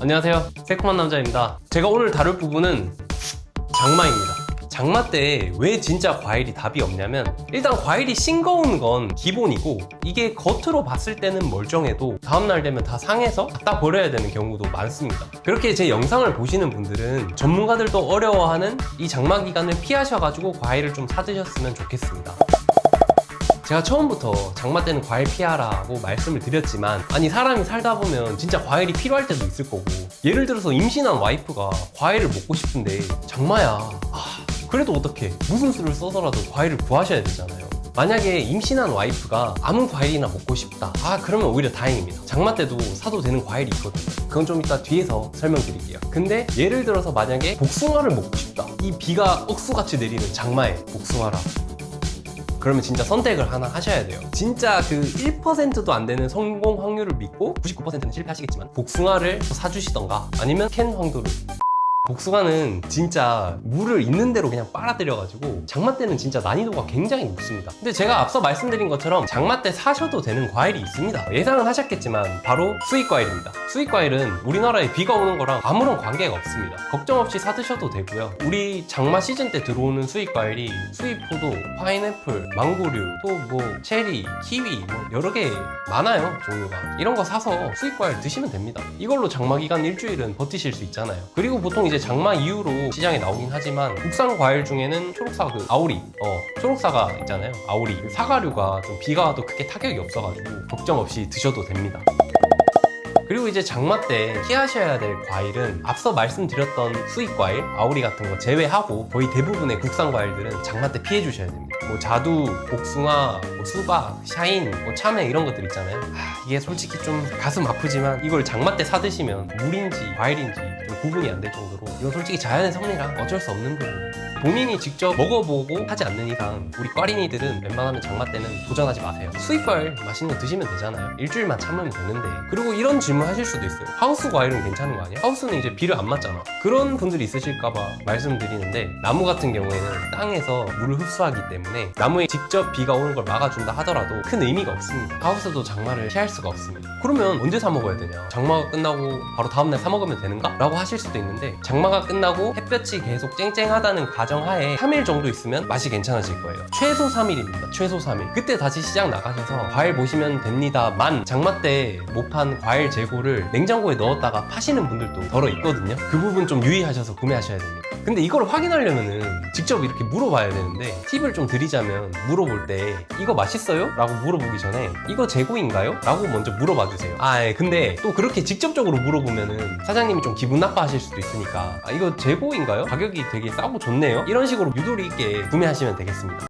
안녕하세요. 새콤한 남자입니다. 제가 오늘 다룰 부분은 장마입니다. 장마 때 왜 진짜 과일이 답이 없냐면 일단 과일이 싱거운 건 기본이고 이게 겉으로 봤을 때는 멀쩡해도 다음날 되면 다 상해서 갖다 버려야 되는 경우도 많습니다. 그렇게 제 영상을 보시는 분들은 전문가들도 어려워하는 이 장마 기간을 피하셔가지고 과일을 좀 사드셨으면 좋겠습니다. 제가 처음부터 장마 때는 과일 피하라고 말씀을 드렸지만 아니 사람이 살다 보면 진짜 과일이 필요할 때도 있을 거고. 예를 들어서 임신한 와이프가 과일을 먹고 싶은데 장마야. 아 그래도 어떻게 무슨 수를 써서라도 과일을 구하셔야 되잖아요. 만약에 임신한 와이프가 아무 과일이나 먹고 싶다. 아 그러면 오히려 다행입니다. 장마 때도 사도 되는 과일이 있거든요. 그건 좀 이따 뒤에서 설명드릴게요. 근데 예를 들어서 만약에 복숭아를 먹고 싶다. 이 비가 억수같이 내리는 장마에 복숭아라 그러면 진짜 선택을 하나 하셔야 돼요. 진짜 그 1%도 안 되는 성공 확률을 믿고 99%는 실패하시겠지만 복숭아를 사주시던가 아니면 캔 황도를 복숭아는 진짜 물을 있는 대로 그냥 빨아들여가지고 장마 때는 진짜 난이도가 굉장히 높습니다. 근데 제가 앞서 말씀드린 것처럼 장마 때 사셔도 되는 과일이 있습니다. 예상은 하셨겠지만 바로 수입 과일입니다. 수입 과일은 우리나라에 비가 오는 거랑 아무런 관계가 없습니다. 걱정 없이 사드셔도 되고요. 우리 장마 시즌 때 들어오는 수입 과일이 수입 포도, 파인애플, 망고류, 또 뭐 체리, 키위 뭐 여러 개 많아요 종류가. 이런 거 사서 수입 과일 드시면 됩니다. 이걸로 장마 기간 일주일은 버티실 수 있잖아요. 그리고 보통 이제 장마 이후로 시장에 나오긴 하지만 국산 과일 중에는 초록사 그 아오리, 어 초록사가 있잖아요. 아오리 그 사과류가 좀 비가 와도 크게 타격이 없어가지고 걱정 없이 드셔도 됩니다. 그리고 이제 장마 때 피하셔야 될 과일은 앞서 말씀드렸던 수입 과일, 아오리 같은 거 제외하고 거의 대부분의 국산 과일들은 장마 때 피해 주셔야 됩니다. 뭐 자두, 복숭아, 뭐 수박, 샤인, 뭐 참외 이런 것들 있잖아요. 아, 이게 솔직히 좀 가슴 아프지만 이걸 장마 때 사드시면 물인지 과일인지 좀 구분이 안 될 정도로 이건 솔직히 자연의 섭리라 어쩔 수 없는 부분. 본인이 직접 먹어보고 하지 않는 이상 우리 꽈린이들은 웬만하면 장마 때는 도전하지 마세요. 수입 과일 맛있는 거 드시면 되잖아요. 일주일만 참으면 되는데. 그리고 이런 질문 하실 수도 있어요. 하우스 과일은 괜찮은 거 아니야? 하우스는 이제 비를 안 맞잖아. 그런 분들이 있으실까봐 말씀드리는데 나무 같은 경우에는 땅에서 물을 흡수하기 때문에 나무에 직접 비가 오는 걸 막아준다 하더라도 큰 의미가 없습니다. 하우스도 장마를 피할 수가 없습니다. 그러면 언제 사 먹어야 되냐? 장마가 끝나고 바로 다음날 사 먹으면 되는가? 라고 하실 수도 있는데 장마가 끝나고 햇볕이 계속 쨍쨍하다는 가정하에 3일 정도 있으면 맛이 괜찮아질 거예요. 최소 3일입니다. 최소 3일. 그때 다시 시장 나가셔서 과일 보시면 됩니다 만 장마 때 못 판 과일 재고를 냉장고에 넣었다가 파시는 분들도 더러 있거든요. 그 부분 좀 유의하셔서 구매하셔야 됩니다. 근데 이걸 확인하려면은 직접 이렇게 물어봐야 되는데 팁을 좀 드리자면 물어볼 때 이거 맛있어요? 라고 물어보기 전에 이거 재고인가요? 라고 먼저 물어봐 주세요. 아, 예. 근데 또 그렇게 직접적으로 물어보면은 사장님이 좀 기분 나빠하실 수도 있으니까 아, 이거 재고인가요? 가격이 되게 싸고 좋네요. 이런 식으로 유도리 있게 구매하시면 되겠습니다.